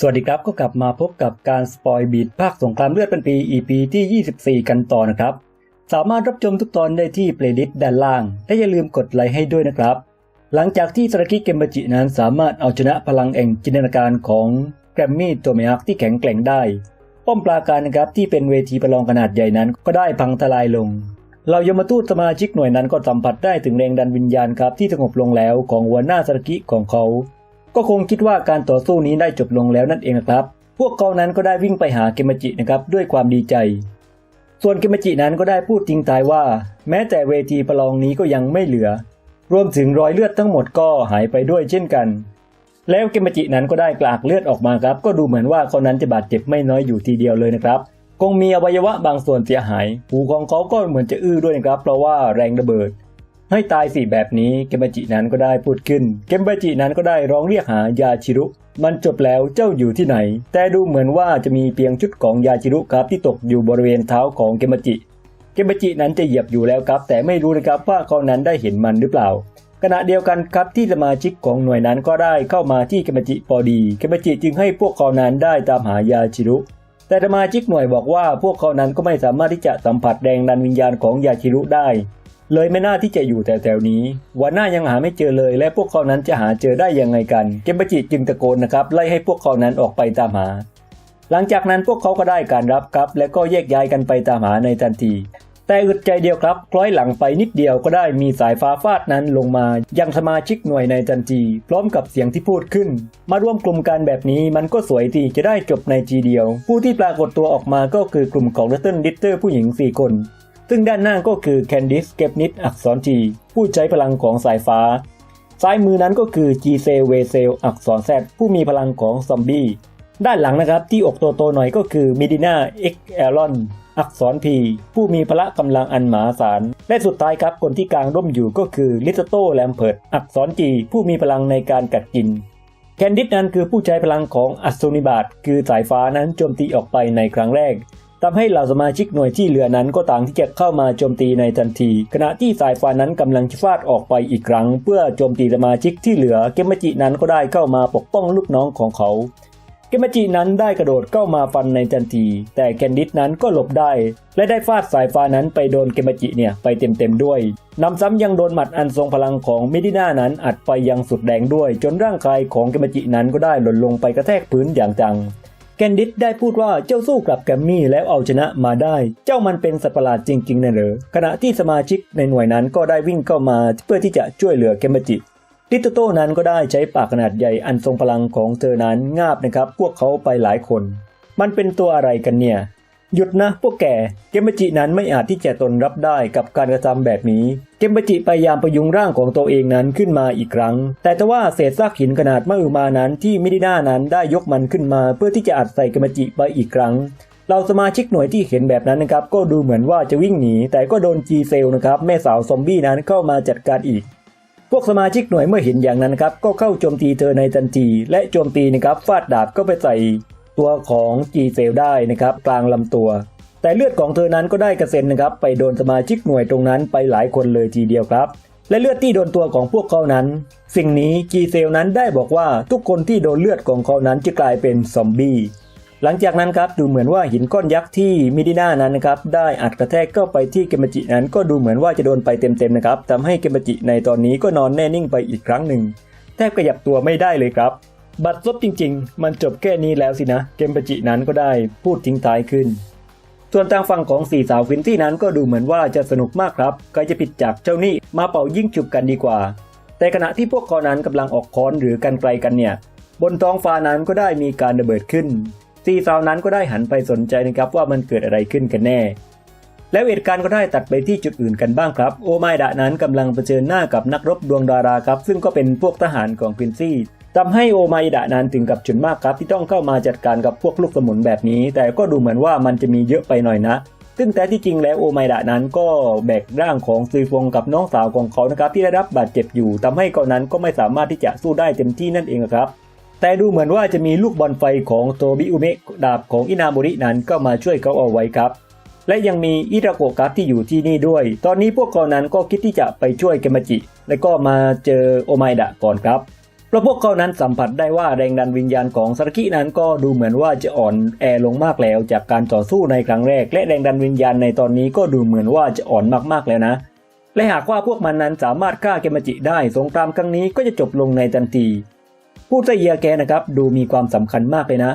สวัสดีครับก็กลับมาพบกับการสปอยบีดภาคสงครามเลือดเป็นปี EP ที่ 24 กันต่อนะครับ สามารถรับชมทุกตอนได้ที่เพลย์ลิสต์ด้านล่าง และอย่าลืมกดไลค์ให้ด้วยนะครับ หลังจากที่สรากิเกมบจินั้นสามารถเอาชนะพลังแห่งจินตนาการของแกรมมี่ตัวเมียกที่แข็งแกร่งได้ ป้อมปราการนะครับที่เป็นเวทีประลองขนาดใหญ่นั้นก็ได้พังทลายลงเรายมทูตสมาชิกหน่วยนั้นก็สัมผัสได้ถึงแรงดันวิญญาณครับที่สงบลงแล้วของหัวหน้าสรากิของเขา ก็คงคิดว่าการต่อสู้นี้ได้จบลงแล้วนั่นเองนะครับ พวกเขานั้นก็ได้วิ่งไปหาเกมจินะครับด้วยความดีใจ ส่วนเกมจินั้นก็ได้พูดทิ้งท้ายว่า แม้แต่เวทีประลองนี้ก็ยังไม่เหลือ รวมถึงรอยเลือดทั้งหมดก็หายไปด้วยเช่นกัน แล้วเกมจินั้นก็ได้กลากเลือดออกมาครับ ก็ดูเหมือนว่าเขานั้นจะบาดเจ็บไม่น้อยอยู่ทีเดียวเลยนะครับคงมีอวัยวะบางส่วนเสียหาย หูของเขาก็เหมือนจะอื้อด้วยนะครับ เพราะว่าแรงระเบิด ให้ตายสิแบบนี้เกมบจินั้นก็ได้พูดขึ้น เกมบจินั้นก็ได้ร้องเรียกหายาชิรุ มันจบแล้วเจ้าอยู่ที่ไหน แต่ดูเหมือนว่าจะมีเพียงชุดของยาชิรุครับที่ตกอยู่บริเวณเท้าของเกมบจิ เกมบจินั้นจะเหยียบอยู่แล้วครับ แต่ไม่รู้นะครับว่าเขานั้นได้เห็นมันหรือเปล่า ขณะเดียวกันครับที่สมาชิกของหน่วยนั้นก็ได้เข้ามาที่เกมบจิพอดี เกมบจิจึงให้พวกเขานั้นได้ตามหายาชิรุแต่สมาชิกหน่วยบอกว่าพวกเขานั้นก็ไม่สามารถที่จะสัมผัสแรงดันวิญญาณของยาชิรุได้ เลยไม่น่าที่จะอยู่แถวๆนี้วันหน้ายังหาไม่เจอเลย และพวกเขานั้นจะหาเจอได้ยังไงกัน เกมบจิจึงตะโกนนะครับไล่ให้พวกเขานั้นออกไปตามหา หลังจากนั้นพวกเขาก็ได้การรับครับ และก็แยกย้ายกันไปตามหาในทันที แต่อึดใจเดียวครับ คล้อยหลังไปนิดเดียวก็ได้มีสายฟ้าฟาดนั้นลงมายังสมาชิกหน่วยในทันที พร้อมกับเสียงที่พูดขึ้น มาร่วมกลุ่มกันแบบนี้มันก็สวยดีจะได้จบในทีเดียว ผู้ที่ปรากฏตัวออกมาก็คือกลุ่มของเลตเติ้ลดิตเตอร์ผู้หญิง4คน ซึ่งด้านหน้าก็คือแคนดิสเก็บนิดอักษรจีผู้ใช้พลังของสายฟ้า ซ้ายมือนั้นก็คือจีเซเวเซลอักษรแซดผู้มีพลังของซอมบี้ ด้านหลังนะครับที่อกโตๆหน่อยก็คือมิดิน่าเอ็กแอรอนอักษรพีผู้มีพละกำลังอันมหาศาล และสุดท้ายครับคนที่กลางร่มอยู่ก็คือลิตโตแลมเพิร์ดอักษรจีผู้มีพลังในการกัดกิน แคนดิสนั้นคือผู้ใช้พลังของอัศนิบาตคือสายฟ้านั้นโจมตีออกไปในครั้งแรก ทำให้เหล่าสมาชิกหน่วยที่เหลือนั้นก็ต่างที่จะเข้ามาโจมตีในทันที ขณะที่สายฟ้านั้นกำลังจะฟาดออกไปอีกครั้ง เพื่อโจมตีสมาชิกที่เหลือเกมจินั้นก็ได้เข้ามาปกป้องลูกน้องของเขาเกมจินั้นได้กระโดดเข้ามาฟันในทันที แต่แคนดิสนั้นก็หลบได้ และได้ฟาดสายฟ้านั้นไปโดนเกมจิเนี่ยไปเต็มๆด้วยนำซ้ำยังโดนหมัดอันทรงพลังของมิดิน่านั้นอัดไปยังสุดแรงด้วย จนร่างกายของเกมจินั้นก็ได้หล่นลงไปกระแทกพื้นอย่างจัง แคนดิสได้พูดว่าเจ้าสู้กับแกมมี่แล้วเอาชนะมาได้ เจ้ามันเป็นสัตว์ประหลาดจริงๆนะเหรอขณะที่สมาชิกในหน่วยนั้นก็ได้วิ่งเข้ามาเพื่อที่จะช่วยเหลือแกมจิลิตโต้นั้นก็ได้ใช้ปากขนาดใหญ่อันทรงพลังของเธอนั้นงาบนะครับ พวกเขาไปหลายคน มันเป็นตัวอะไรกันเนี่ย หยุดนะพวกแกเกมจินั้นไม่อาจที่จะทนรับได้กับการกระทำแบบนี้ เกมจิพยายามประยุงร่างของตัวเองนั้นขึ้นมาอีกครั้ง แต่ทว่าเศษซากหินขนาดมหึมานั้นที่มิดิน่านั้นได้ยกมันขึ้นมา เพื่อที่จะอัดใส่เกมจิไปอีกครั้งเราสมาชิกหน่วยที่เห็นแบบนั้นนะครับก็ดูเหมือนว่าจะวิ่งหนี แต่ก็โดนจีเซลนะครับแม่สาวซอมบี้นั้นเข้ามาจัดการอีก พวกสมาชิกหน่วยเมื่อเห็นอย่างนั้นนะครับก็เข้าโจมตีเธอในทันที และโจมตีนะครับฟาดดาบก็ไปใส่ ตัวของจีเซลได้นะครับกลางลำตัว แต่เลือดของเธอนั้นก็ได้กระเซ็นนะครับไปโดนสมาชิกหน่วยตรงนั้นไปหลายคนเลยทีเดียวครับ และเลือดที่โดนตัวของพวกเขานั้น สิ่งนี้จีเซลนั้นได้บอกว่าทุกคนที่โดนเลือดของเขานั้นจะกลายเป็นซอมบี้หลังจากนั้นครับดูเหมือนว่าหินก้อนยักษ์ที่มิดิน่านั้นนะครับได้อัดกระแทกเข้าไปที่เกมจินั้น ก็ดูเหมือนว่าจะโดนไปเต็มๆนะครับทำให้เกมจิในตอนนี้ก็นอนแน่นิ่งไปอีกครั้งหนึ่งแทบขยับตัวไม่ได้เลยครับ บัดซบจริง ๆ มันจบแค่นี้แล้วสินะ เกมปจินั้นก็ได้พูดทิ้งท้ายขึ้น ส่วนทางฝั่งของสี่สาวควินตี้นั้นก็ดูเหมือนว่าจะสนุกมากครับใครจะผิดจากเจ้าหนี้มาเป่ายิ่งจุบกันดีกว่า แต่ขณะที่พวกเขานั้นกำลังออกค้อนหรือกันไกลกันเนี่ย บนท้องฟ้านั้นก็ได้มีการระเบิดขึ้นสี่สาวนั้นก็ได้หันไปสนใจนะครับว่ามันเกิดอะไรขึ้นกันแน่ แล้วเหตุการณ์ก็ได้ตัดไปที่จุดอื่นกันบ้างครับ โอไมดะนั้นกำลังเผชิญหน้ากับนักรบดวงดาราครับ ซึ่งก็เป็นพวกทหารของควินซี่ ทำให้โอไมดะนั้นถึงกับฉุนมากครับที่ต้องเข้ามาจัดการกับพวกลูกสมุนแบบนี้ แต่ก็ดูเหมือนว่ามันจะมีเยอะไปหน่อยนะ ซึ่งแต่ที่จริงแล้วโอไมดะนั้นก็แบกร่างของซุยฟงกับน้องสาวของเขานะครับที่ได้รับบาดเจ็บอยู่ทำให้เขานั้นก็ไม่สามารถที่จะสู้ได้เต็มที่นั่นเองครับแต่ดูเหมือนว่าจะมีลูกบอลไฟของโตบิอุเมะดาบของอินาโมรินั้นก็มาช่วยเขาเอาไว้ครับ และยังมีอิราโกะครับที่อยู่ที่นี่ด้วย ตอนนี้พวกเขานั้นก็คิดที่จะไปช่วยเกมจิ และก็มาเจอโอไมดะก่อนครับ ราะพวกเขานั้นสัมผัสได้ว่าแรงดันวิญญาณของซารกินั้นก็ดูเหมือนว่าจะอ่อนแอลงมากแล้วจากการต่อสู้ในครั้งแรก และแรงดันวิญญาณในตอนนี้ก็ดูเหมือนว่าจะอ่อนมากๆแล้วนะ และหากว่าพวกมันนั้นสามารถฆ่าเกมจิได้สงครามครั้งนี้ก็จะจบลงในทันทีผู้ไซเยแกนะครับดูมีความสำคัญมากเลยนะ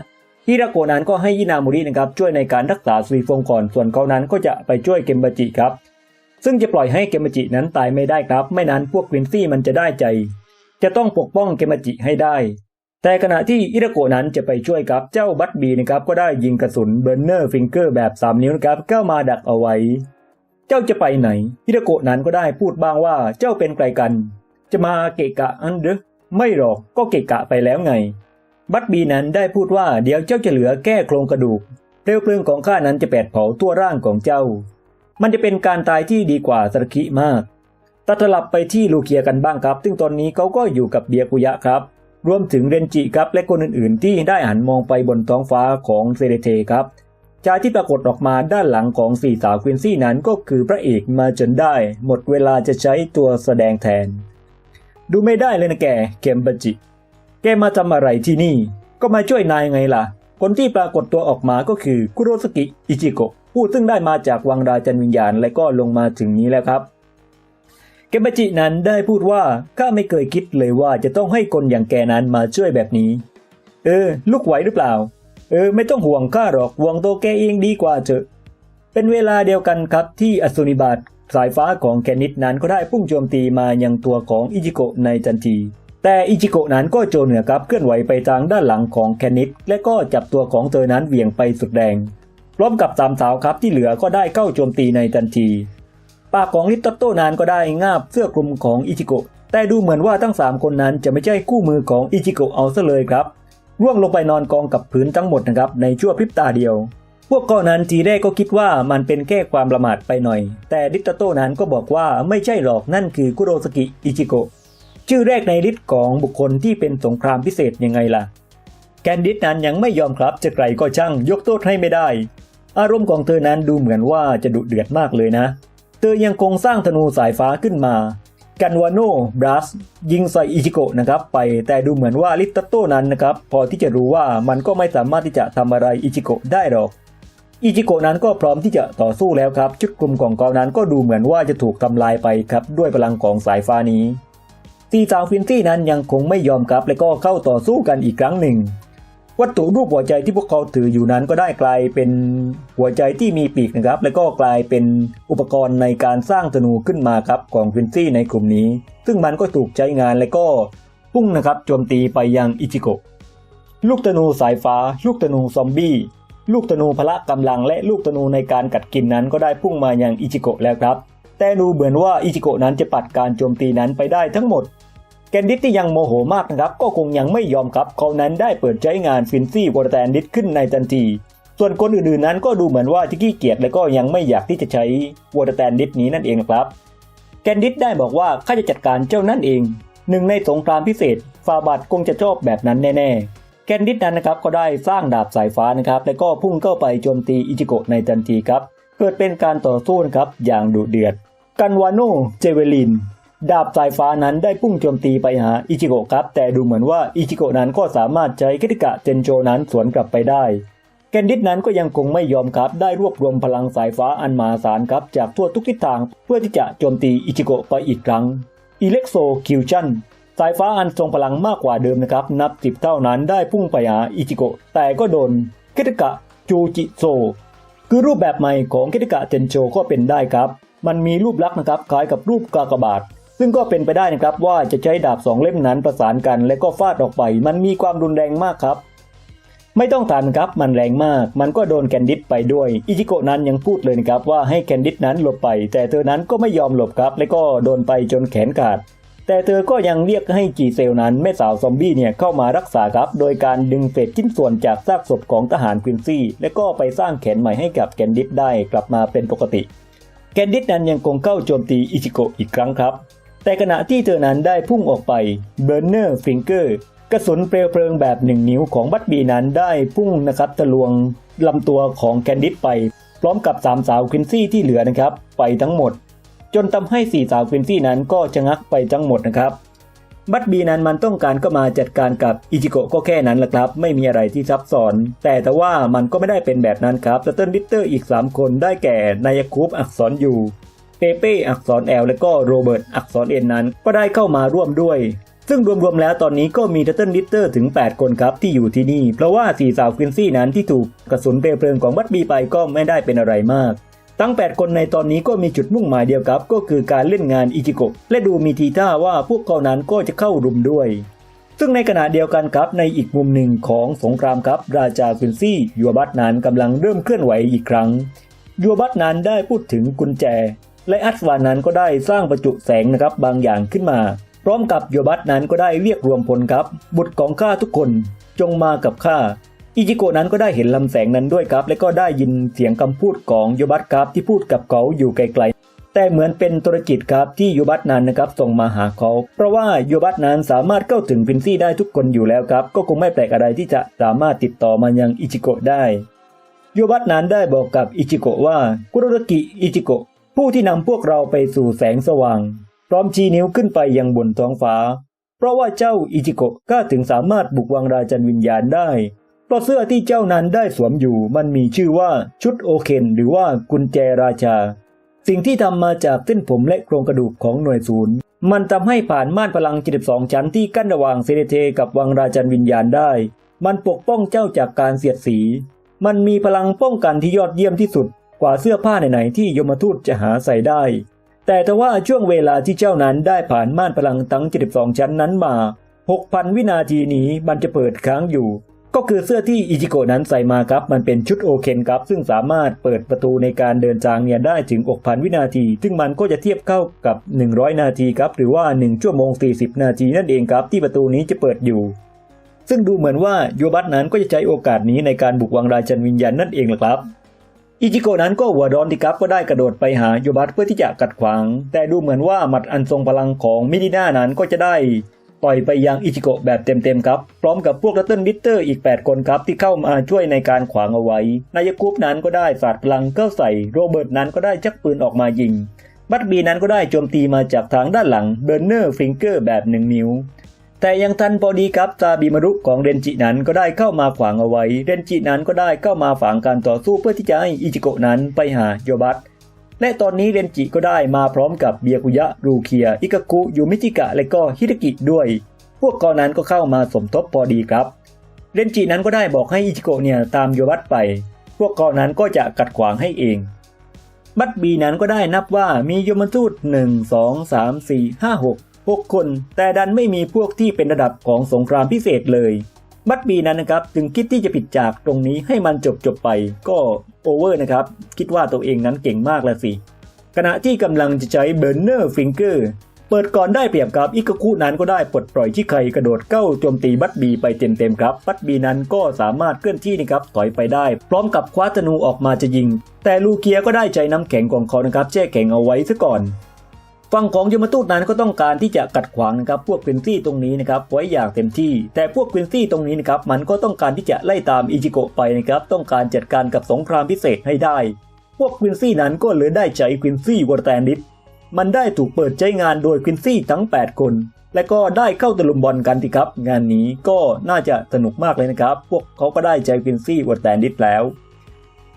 ฮิราโกนั้นก็ให้ยินามุรินะครับช่วยในการรักษาซุยฟงก่อนส่วนเขานั้นก็จะไปช่วยเกมบจิครับ ซึ่งจะปล่อยให้เกมบจินั้นตายไม่ได้ครับ ไม่นั้นพวกควินซี่มันจะได้ใจ จะต้องปกป้องเกมจิให้ได้ แต่ขณะที่อิราโกนั้นจะไปช่วยครับเจ้าบัตบีนะครับก็ได้ยิงกระสุนเบอร์เนอร์ฟิงเกอร์แบบ 3 นิ้วนะครับเข้ามาดักเอาไว้ เจ้าจะไปไหนฮิราโกนั้นก็ได้พูดบ้างว่าเจ้าเป็นใครกัน จะมาเกะกะอันหรือไม่หรอกก็เกะกะไปแล้วไง บัตบีนั้นได้พูดว่าเดี๋ยวเจ้าจะเหลือแก้โครงกระดูกเปลวเพลิงของข้านั้นจะแผดเผาตัวร่างของเจ้า มันจะเป็นการตายที่ดีกว่าสรกิมาก ตัดสลับไปที่ลูเคียกันบ้างครับ ซึ่งตอนนี้เขาก็อยู่กับเบียกุยะครับ รวมถึงเรนจิครับและคนอื่นๆ ที่ได้หันมองไปบนท้องฟ้าของเซเรเทครับชายที่ปรากฏออกมาด้านหลังของสี่สาวควินซี่นั้นก็คือพระเอกมาจนได้ หมดเวลาจะใช้ตัวแสดงแทน ดูไม่ได้เลยนะแกเกมบัจิ แกมาทำอะไรที่นี่ ก็มาช่วยนายไงล่ะ คนที่ปรากฏตัวออกมาก็คือคุโรสกิอิจิโกะผู้ซึ่งได้มาจากวังราจันวิญญาณและก็ลงมาถึงนี้แล้วครับ เกมบจินั้นได้พูดว่าข้าไม่เคยคิดเลยว่าจะต้องให้คนอย่างแกนั้นมาช่วยแบบนี้ เออ ลูกไหวหรือเปล่า เออ ไม่ต้องห่วงข้าหรอกห่วงตัวแกเองดีกว่าเถอะเป็นเวลาเดียวกันครับที่อสุนิบาตสายฟ้าของแคนิดนั้นก็ได้พุ่งโจมตีมายังตัวของอิจิโกะในทันที แต่อิจิโกะนั้นก็โจเหนือครับเคลื่อนไหวไปทางด้านหลังของแคนิดและก็จับตัวของเธอนั้นเหวี่ยงไปสุดแรงพร้อมกับสามสาวครับที่เหลือก็ได้เข้าโจมตีในทันที ปากของลิตโต้นานก็ได้งาบเสื้อคลุมของอิจิโกะแต่ดูเหมือนว่าทั้งสามคนนั้นจะไม่ใช่คู่มือของอิจิโกะเอาซะเลยครับ ร่วงลงไปนอนกองกับพื้นทั้งหมดนะครับในชั่วพริบตาเดียว พวกก็นั้นทีแรกก็คิดว่ามันเป็นแค่ความประมาทไปหน่อย แต่ดิตโต้นั้นก็บอกว่าไม่ใช่หรอกนั่นคือคุโรสกิอิจิโกะชื่อแรกในลิสต์ของบุคคลที่เป็นสงครามพิเศษยังไงล่ะ แกนดิสนั้นยังไม่ยอมครับจะไกลก็ช่างยกโทษให้ไม่ได้ อารมณ์ของเธอนั้นดูเหมือนว่าจะดุเดือดมากเลยนะ เธอยังคงสร้างธนูสายฟ้าขึ้นมากันวาโนบรัสยิงใส่อิจิโกะนะครับไปแต่ดูเหมือนว่าลิตโต้นั้นนะครับพอที่จะรู้ว่ามันก็ไม่สามารถที่จะทำอะไรอิจิโกะได้หรอกอิจิโกะนั้นก็พร้อมที่จะต่อสู้แล้วครับ ชุดกลุ่มของเขานั้นก็ดูเหมือนว่าจะถูกทำลายไปครับด้วยพลังของสายฟ้านี้ตีสาวฟินซี่นั้นยังคงไม่ยอมครับและก็เข้าต่อสู้กันอีกครั้งหนึ่ง วัตถุรูปหัวใจที่พวกเขาถืออยู่นั้นก็ได้กลายเป็นหัวใจที่มีปีกนะครับ และก็กลายเป็นอุปกรณ์ในการสร้างธนูขึ้นมาครับของฟินซี่ในกลุ่มนี้ ซึ่งมันก็ถูกใช้งานและก็พุ่งนะครับโจมตีไปยังอิจิโกะลูกธนูสายฟ้า ลูกธนูซอมบี้ ลูกธนูพละกำลัง และลูกธนูในการกัดกินนั้นก็ได้พุ่งมายังอิจิโกะแล้วครับ แต่ดูเหมือนว่าอิจิโกะนั้นจะปัดการโจมตีนั้นไปได้ทั้งหมด แกนดิสที่ยังโมโหมากนะครับ ก็คงยังไม่ยอมครับ เขานั้นได้เปิดใช้งานฟินซี่วอร์แตนดิสขึ้นในทันที ส่วนคนอื่นๆนั้นก็ดูเหมือนว่าจะขี้เกียจและก็ยังไม่อยากที่จะใช้วอร์แตนดิสนี้นั่นเองนะครับ แกนดิสได้บอกว่าข้าจะจัดการเจ้านั่นเองหนึ่งในสงครามพิเศษฟาบัตคงจะชอบแบบนั้นแน่ๆ แกนดิสนั้นนะครับก็ได้สร้างดาบสายฟ้านะครับและก็พุ่งเข้าไปโจมตีอิจิโกะในทันทีครับ เกิดเป็นการต่อสู้นะครับอย่างดุเดือด กันวาโนเจเวลิน ดาบสายฟ้านั้นได้พุ่งโจมตีไปหาอิจิโกะครับ แต่ดูเหมือนว่าอิจิโกะนั้นก็สามารถใช้คิติกะเจนโจนั้นสวนกลับไปได้แกนดิสนั้นก็ยังคงไม่ยอมครับ ได้รวบรวมพลังสายฟ้าอันมหาศาลครับจากทั่วทุกทิศทางเพื่อที่จะโจมตีอิจิโกะไปอีกครั้งอิเล็กโซคิวชันสายฟ้าอันทรงพลังมากกว่าเดิมนะครับ นับสิบเท่านั้นได้พุ่งไปหาอิจิโกะแต่ก็โดนคิติกะจูจิโซคือรูปแบบใหม่ของคิติกะเจนโจก็เป็นได้ครับ มันมีรูปลักษณ์นะครับคล้ายกับรูปกากบาท ซึ่งก็เป็นไปได้นะครับว่าจะใช้ดาบสองเล่มนั้นประสานกัน และก็ฟาดออกไป มันมีความรุนแรงมากครับ ไม่ต้องถามนครับมันแรงมาก มันก็โดนแคนดิสไปด้วย อิจิโกะนั้นยังพูดเลยนะครับว่าให้แคนดิสนั้นหลบไป แต่เธอนั้นก็ไม่ยอมหลบครับ และก็โดนไปจนแขนขาดแต่เธอก็ยังเรียกให้จีเซลนั้นแม่สาวซอมบี้เนี่ยเข้ามารักษาครับ โดยการดึงเศษชิ้นส่วนจากซากศพของทหารควินซี่ และก็ไปสร้างแขนใหม่ให้กับแคนดิสได้กลับมาเป็นปกติแคนดิสนั้นยังคงเข้าโจมตีอิจิโกะอีกครั้งครับ แต่ขณะที่เธอนั้นได้พุ่งออกไปเบอร์เนอร์ฟิงเกอร์กระสุนเปลวเพลิงแบบหนึ่งนิ้วของบัตบีนั้นได้พุ่งนะครับทะลวงลำตัวของแคนดิสไป พร้อมกับสามสาวควินซี่ที่เหลือนะครับ ไปทั้งหมด จนทำให้สี่สาวควินซี่นั้นก็ชะงักไปทั้งหมดนะครับบัตบีนั้นมันต้องการก็มาจัดการกับอิจิโกะก็แค่นั้นแหละครับ ไม่มีอะไรที่ซับซ้อน แต่แต่ว่ามันก็ไม่ได้เป็นแบบนั้นครับตัตเติ้ลลิตเตอร์อีก 3 คนได้แก่นายคูปอักษรอยู่ เปเป้อักษรแอลและก็โรเบิร์ตอักษรเอ็นนั้น ก็ได้เข้ามาร่วมด้วย ซึ่งรวมๆแล้วตอนนี้ก็มีทัตเติลลิตเตอร์ถึง 8 คนครับที่อยู่ที่นี่ เพราะว่าสี่สาวควินซี่นั้นที่ถูกกระสุนเปลวเพลิงของบัตบีไปก็ไม่ได้เป็นอะไรมากทั้ง 8 คนในตอนนี้ก็มีจุดมุ่งหมายเดียวครับ ก็คือการเล่นงานอิจิโกะและดูมีทีท่าว่าพวกเขานั้นก็จะเข้ารุมด้วย ซึ่งในขณะเดียวกันครับในอีกมุมหนึ่งของสงครามครับ ราชาควินซี่ยัวบัตนั้นกำลังเริ่มเคลื่อนไหวอีกครั้งยัวบัตนั้นได้พูดถึงกุญแจ และอัศวานั้นก็ได้สร้างประจุแสงนะครับบางอย่างขึ้นมา พร้อมกับโยบัตนั้นก็ได้เรียกรวมพลครับ บุตรของข้าทุกคนจงมากับข้าอิจิโกะนั้นก็ได้เห็นลำแสงนั้นด้วยครับ และก็ได้ยินเสียงคำพูดของโยบัตครับที่พูดกับเขาอยู่ไกลๆ แต่เหมือนเป็นธุรกิจครับที่โยบัตนั้นนะครับส่งมาหาเขา เพราะว่าโยบัตนั้นสามารถเข้าถึงพินซี่ได้ทุกคนอยู่แล้วครับ ก็คงไม่แปลกอะไรที่จะสามารถติดต่อมายังอิจิโกะได้โยบัตนั้นได้บอกกับอิจิโกะว่าคุโรกิอิจิโกะ ผู้ที่นำพวกเราไปสู่แสงสว่าง พร้อมชี้นิ้วขึ้นไปยังบนท้องฟ้า เพราะว่าเจ้าอิจิโกะก็ถึงสามารถบุกวังราจันวิญญาณได้ เพราะเสื้อที่เจ้านั้นได้สวมอยู่มันมีชื่อว่าชุดโอเคนหรือว่ากุญแจราชา สิ่งที่ทำมาจากเส้นผมและโครงกระดูกของหน่วยศูนย์ มันทำให้ผ่านม่านพลัง 72 ชั้นที่กั้นระหว่างเซเนเทกับวังราจันวิญญาณได้ มันปกป้องเจ้าจากการเสียดสี มันมีพลังป้องกันที่ยอดเยี่ยมที่สุด กว่าเสื้อผ้าไหนๆที่ยมทูตจะหาใส่ได้ แต่ทว่าช่วงเวลาที่เจ้านั้นได้ผ่านม่านพลังทั้ง 72 ชั้นนั้นมา 6,000 วินาทีนี้มันจะเปิดค้างอยู่ ก็คือเสื้อที่อิจิโกะนั้นใส่มาครับ มันเป็นชุดโอเคนครับ ซึ่งสามารถเปิดประตูในการเดินทางเนี่ยได้ถึง 6,000 วินาที ซึ่งมันก็จะเทียบเข้ากับ 100 นาทีครับหรือว่า 1 ชั่วโมง 40 นาทีนั่นเองครับที่ประตูนี้จะเปิดอยู่ซึ่งดูเหมือนว่าโยบัตนั้นก็จะใช้โอกาสนี้ในการบุกวังราชันวิญญาณนั่นเองแหละครับ อิจิโกะนั้นก็หัวร้อนดีครับก็ได้กระโดดไปหาโยบัตเพื่อที่จะกัดขวาง แต่ดูเหมือนว่าหมัดอันทรงพลังของมิดิน่านั้นก็จะได้ต่อยไปยังอิจิโกะแบบเต็มๆครับ พร้อมกับพวกรัตเติ้ลลิตเตอร์อีก 8 คนครับ ที่เข้ามาช่วยในการขวางเอาไว้ นายกุ๊ปนั้นก็ได้สาดพลังเข้าใส่โรเบิร์ตนั้นก็ได้ชักปืนออกมายิง บัตบีนั้นก็ได้โจมตีมาจากทางด้านหลังเบอร์เนอร์ฟิงเกอร์แบบหนึ่งนิ้ว แต่ยังทันพอดีครับซาบิมารุของเรนจินั้นก็ได้เข้ามาขวางเอาไว้ เรนจินั้นก็ได้เข้ามาฝังการต่อสู้เพื่อที่จะให้อิจิโกะนั้นไปหาโยบัตและตอนนี้เรนจิก็ได้มาพร้อมกับเบียกุยะรูเคีย อิกากุยูมิจิกะ และก็ฮิดากิด้วย พวกเขานั้นก็เข้ามาสมทบพอดีครับ เรนจินั้นก็ได้บอกให้อิจิโกะเนี่ยตามโยบัตไป พวกเขานั้นก็จะกัดขวางให้เอง บัตบีนั้นก็ได้นับว่ามีโยมทูต1 2 3 4 6คน แต่ดันไม่มีพวกที่เป็นระดับของสงครามพิเศษเลยบัตบีนั้นนะครับจึงคิดที่จะปิดจากตรงนี้ให้มันจบจบไปก็โอเวอร์นะครับ คิดว่าตัวเองนั้นเก่งมากแล้วสิ ขณะที่กำลังจะใช้เบอร์เนอร์ฟิงเกอร์เปิดก่อนได้เปรียบครับอิกคุนั้นก็ได้ปลดปล่อยที่ไคกระโดดเข้าโจมตีบัตบีไปเต็มๆครับ บัตบีนั้นก็สามารถเคลื่อนที่นะครับถอยไปได้ พร้อมกับคว้าธนูออกมาจะยิง แต่ลูเกียก็ได้ใจน้ำแข็งของเขานะครับแช่แข็งเอาไว้ซะก่อน ฝั่งของยมทูตนั้นก็ต้องการที่จะกัดขวางนะครับพวกควินซี่ตรงนี้นะครับไว้อย่างเต็มที่ แต่พวกควินซี่ตรงนี้นะครับมันก็ต้องการที่จะไล่ตามอิจิโกะไปนะครับต้องการจัดการกับสงครามพิเศษให้ได้ พวกควินซี่นั้นก็เลยได้ใจควินซี่วอร์แตนดิสมันได้ถูกเปิดใช้งานโดยควินซี่ทั้ง 8 คน และก็ได้เข้าตะลุมบอลกันทีครับ งานนี้ก็น่าจะสนุกมากเลยนะครับ พวกเขาก็ได้ใจควินซี่วอร์แตนดิสแล้ว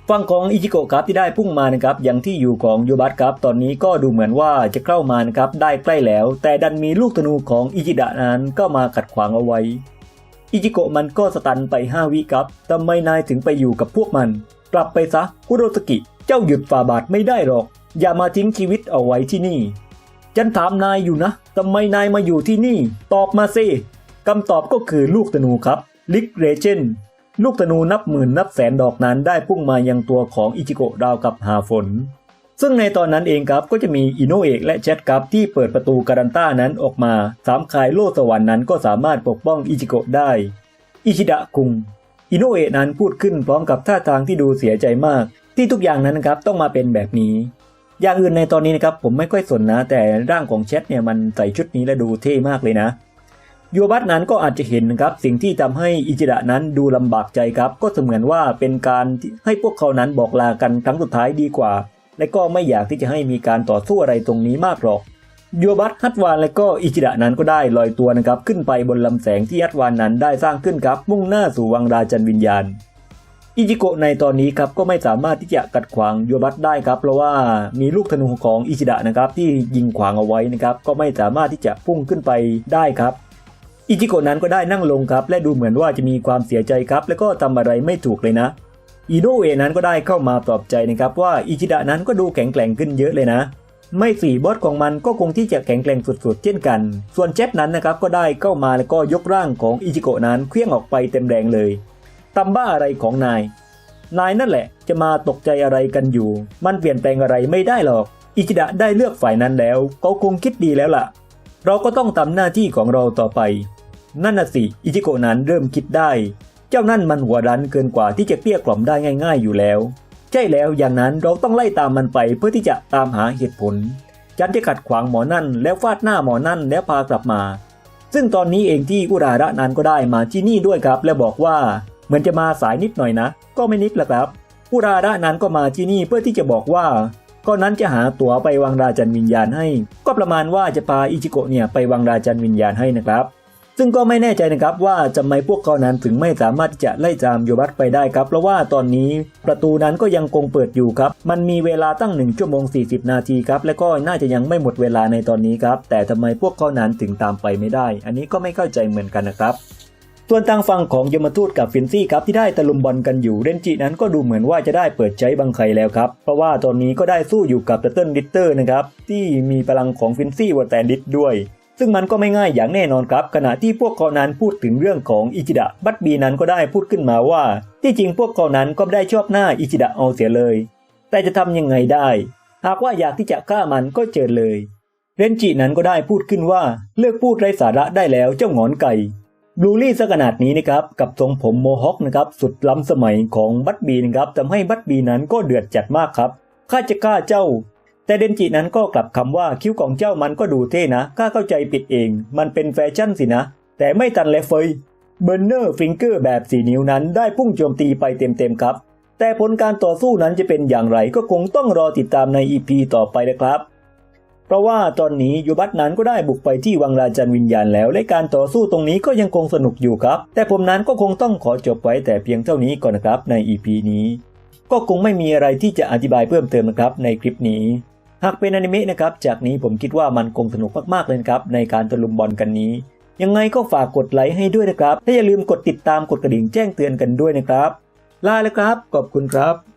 ฝั่งของอิจิโกะครับที่ได้พุ่งมานะครับอย่างที่อยู่ของโยบัตครับตอนนี้ก็ดูเหมือนว่าจะเข้ามานะครับได้ใกล้แล้ว แต่ดันมีลูกธนูของอิจิดะนั้นก็มาขัดขวางเอาไว้ อิจิโกะมันก็สตันไป 5 วิครับทำไมนายถึงไปอยู่กับพวกมัน กลับไปซะคุโรสกิ เจ้าหยุดฝ่าบาทไม่ได้หรอก อย่ามาทิ้งชีวิตเอาไว้ที่นี่ ฉันถามนายอยู่นะทำไมนายมาอยู่ที่นี่ ตอบมาสิคำตอบก็คือลูกธนูครับลิกเรเจน ลูกธนูนับหมื่นนับแสนดอกนั้นได้พุ่งมายังตัวของอิจิโกะราวกับหาฝน ซึ่งในตอนนั้นเองครับก็จะมีอิโนเอะและแชทครับที่เปิดประตูการันต้านั้นออกมาสามคายโลสวรรค์นั้นก็สามารถปกป้องอิจิโกะได้ อิชิดะคุง อิโนเอะนั้นพูดขึ้นพร้อมกับท่าทางที่ดูเสียใจมาก ที่ทุกอย่างนั้นนะครับต้องมาเป็นแบบนี้ อย่างอื่นในตอนนี้นะครับผมไม่ค่อยสนนะ แต่ร่างของแชทเนี่ยมันใส่ชุดนี้และดูเท่มากเลยนะ โยบัตนั้นก็อาจจะเห็นนะครับสิ่งที่ทำให้อิจิดะนั้นดูลำบากใจครับ ก็เสมือนว่าเป็นการให้พวกเขานั้นบอกลากันครั้งสุดท้ายดีกว่า และก็ไม่อยากที่จะให้มีการต่อสู้อะไรตรงนี้มากหรอกยูบัตฮัตวานและก็อิจิดะนั้นก็ได้ลอยตัวนะครับขึ้นไปบนลำแสงที่ฮัตวานนั้นได้สร้างขึ้นครับ มุ่งหน้าสู่วังราจันวิญญาณ อิจิโกะในตอนนี้ครับก็ไม่สามารถที่จะกัดขวางยูบัตได้ครับ เพราะว่ามีลูกธนูของอิจิดะนะครับที่ยิงขวางเอาไว้นะครับก็ไม่สามารถที่จะพุ่งขึ้นไปได้ครับ อิจิโกะนั้นก็ได้นั่งลงครับ และดูเหมือนว่าจะมีความเสียใจครับ แล้วก็ทำอะไรไม่ถูกเลยนะอิโนเอะนั้นก็ได้เข้ามาปลอบใจนะครับว่าอิจิดะนั้นก็ดูแข็งแกร่งขึ้นเยอะเลยนะ ไม่สี่บอสของมันก็คงที่จะแข็งแกร่งสุดๆ เช่นกัน ส่วนเจ็ตนั้นนะครับก็ได้เข้ามาแล้วก็ยกร่างของอิจิโกะนั้นเคลื่องออกไปเต็มแรงเลยตำบ้าอะไรของนาย นายนั่นแหละ จะมาตกใจอะไรกันอยู่ มันเปลี่ยนแปลงอะไรไม่ได้หรอก อิจิดะได้เลือกฝ่ายนั้นแล้วเขาคงคิดดีแล้วล่ะ เราก็ต้องทำหน้าที่ของเราต่อไป นั่นน่ะสิ อิจิโกะนั้นเริ่มคิดได้ เจ้านั่นมันหัวรั้นเกินกว่าที่จะเกลี้ยกล่อมได้ง่าย ๆ อยู่แล้ว ใช่แล้วอย่างนั้นเราต้องไล่ตามมันไปเพื่อที่จะตามหาเหตุผลฉันจะขัดขวางหมอนั่น แล้วฟาดหน้าหมอนั่นแล้วพากลับมา ซึ่งตอนนี้เองที่อุราระนั้นก็ได้มาที่นี่ด้วยครับ และบอกว่าเหมือนจะมาสายนิดหน่อยนะ ก็ไม่นิดละครับอุราระนั้นก็มาที่นี่เพื่อที่จะบอกว่าก็นั้นจะหาตั๋วไปวังราจันวิญญาณให้ ก็ประมาณว่าจะพาอิจิโกะเนี่ยไปวังราจันวิญญาณให้นะครับ ซึ่งก็ไม่แน่ใจนะครับว่าทำไมพวกเขานั้นถึงไม่สามารถที่จะไล่ตามโยบัตไปได้ครับ เพราะว่าตอนนี้ประตูนั้นก็ยังคงเปิดอยู่ครับ มันมีเวลาตั้ง 1 ชั่วโมง 40 นาทีครับ และก็น่าจะยังไม่หมดเวลาในตอนนี้ครับ แต่ทำไมพวกเขานั้นถึงตามไปไม่ได้ อันนี้ก็ไม่เข้าใจเหมือนกันนะครับส่วนทางฝั่งของยมทูตกับฟินซี่ครับที่ได้ตะลุมบอลกันอยู่เรนจินั้นก็ดูเหมือนว่าจะได้เปิดใจบังไคแล้วครับ เพราะว่าตอนนี้ก็ได้สู้อยู่กับเตเติ้ลดิตเตอร์นะครับที่มีพลังของฟินซี่วอแตนดิตด้วย ซึ่งมันก็ไม่ง่ายอย่างแน่นอนครับ ขณะที่พวกเขานั้นพูดถึงเรื่องของอิจิดะบัตบีนั้นก็ได้พูดขึ้นมาว่า ที่จริงพวกเขานั้นก็ไม่ได้ชอบหน้าอิจิดะเอาเสียเลย แต่จะทำยังไงได้ หากว่าอยากที่จะฆ่ามันก็เจอเลย เรนจินั้นก็ได้พูดขึ้นว่าเลิกพูดไร้สาระได้แล้วเจ้าหงอนไก่บลูลี่ซะขนาดนี้นะครับกับทรงผมโมฮอคนะครับสุดล้ำสมัยของบัตบีนะครับทำให้บัตบีนั้นก็เดือดจัดมากครับข้าจะฆ่าเจ้า แต่เดนจินั้นก็กลับคำว่าคิ้วของเจ้ามันก็ดูเท่นะข้าเข้าใจผิดเอง มันเป็นแฟชั่นสินะ แต่ไม่ตันและเฟยเบอร์เนอร์ฟิงเกอร์แบบสีนิ้วนั้นได้พุ่งโจมตีไปเต็มๆครับ แต่ผลการต่อสู้นั้นจะเป็นอย่างไรก็คงต้องรอติดตามใน EP ต่อไปนะครับ เพราะว่าตอนนี้ยูบัตนั้นก็ได้บุกไปที่วังราจันวิญญาณแล้วและการต่อสู้ตรงนี้ก็ยังคงสนุกอยู่ครับ แต่ผมนั้นก็คงต้องขอจบไว้แต่เพียงเท่านี้ก่อนนะครับใน EP นี้ ก็คงไม่มีอะไรที่จะอธิบายเพิ่มเติมนะครับในคลิปนี้ หากเป็นอนิเมะนะครับ จากนี้ผมคิดว่ามันคงสนุกมากๆเลยครับในการตะลุมบอลกันนี้ ยังไงก็ฝากกดไลค์ให้ด้วยนะครับและอย่าลืมกดติดตามกดกระดิ่งแจ้งเตือนกันด้วยนะครับ ลาแล้วครับ ขอบคุณครับ